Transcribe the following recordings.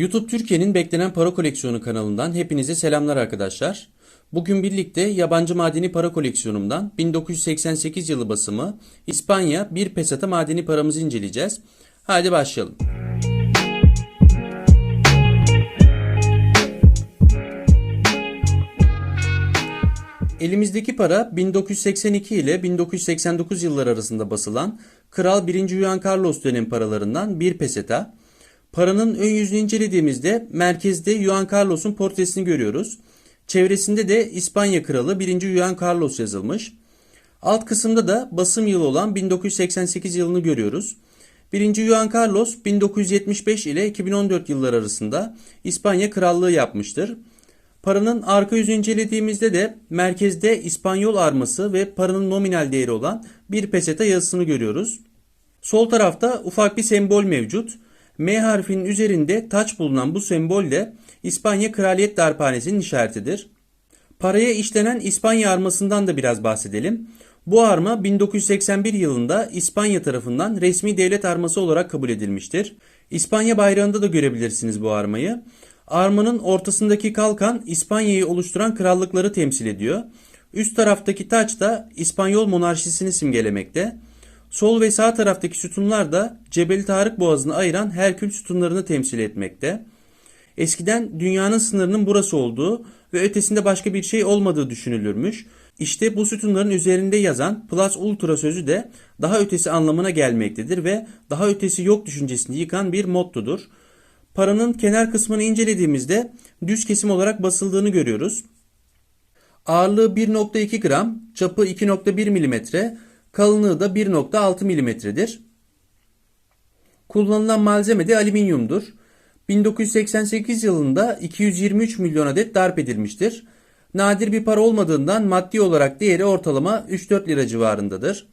YouTube Türkiye'nin beklenen para koleksiyonu kanalından hepinize selamlar arkadaşlar. Bugün birlikte yabancı madeni para koleksiyonumdan 1988 yılı basımı İspanya bir pesata madeni paramızı inceleyeceğiz. Hadi başlayalım. Elimizdeki para 1982 ile 1989 yılları arasında basılan Kral 1. Juan Carlos dönem paralarından bir peseta. Paranın ön yüzünü incelediğimizde merkezde Juan Carlos'un portresini görüyoruz. Çevresinde de İspanya Kralı 1. Juan Carlos yazılmış. Alt kısımda da basım yılı olan 1988 yılını görüyoruz. 1. Juan Carlos 1975 ile 2014 yılları arasında İspanya Krallığı yapmıştır. Paranın arka yüzünü incelediğimizde de merkezde İspanyol arması ve paranın nominal değeri olan bir peseta yazısını görüyoruz. Sol tarafta ufak bir sembol mevcut. M harfinin üzerinde taç bulunan bu sembol de İspanya Kraliyet Darphanesi'nin işaretidir. Paraya işlenen İspanya armasından da biraz bahsedelim. Bu arma 1981 yılında İspanya tarafından resmi devlet arması olarak kabul edilmiştir. İspanya bayrağında da görebilirsiniz bu armayı. Armanın ortasındaki kalkan İspanya'yı oluşturan krallıkları temsil ediyor. Üst taraftaki taç da İspanyol monarşisini simgelemekte. Sol ve sağ taraftaki sütunlar da Cebeli Tarık Boğazı'nı ayıran Herkül sütunlarını temsil etmekte. Eskiden dünyanın sınırının burası olduğu ve ötesinde başka bir şey olmadığı düşünülürmüş. İşte bu sütunların üzerinde yazan plus ultra sözü de daha ötesi anlamına gelmektedir ve daha ötesi yok düşüncesini yıkan bir mottodur. Paranın kenar kısmını incelediğimizde düz kesim olarak basıldığını görüyoruz. Ağırlığı 1.2 gram, çapı 2.1 mm, kalınlığı da 1.6 mm'dir. Kullanılan malzeme de alüminyumdur. 1988 yılında 223 milyon adet darp edilmiştir. Nadir bir para olmadığından maddi olarak değeri ortalama 3-4 lira civarındadır.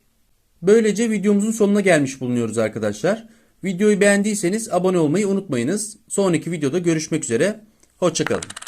Böylece videomuzun sonuna gelmiş bulunuyoruz arkadaşlar. Videoyu beğendiyseniz abone olmayı unutmayınız. Sonraki videoda görüşmek üzere. Hoşçakalın.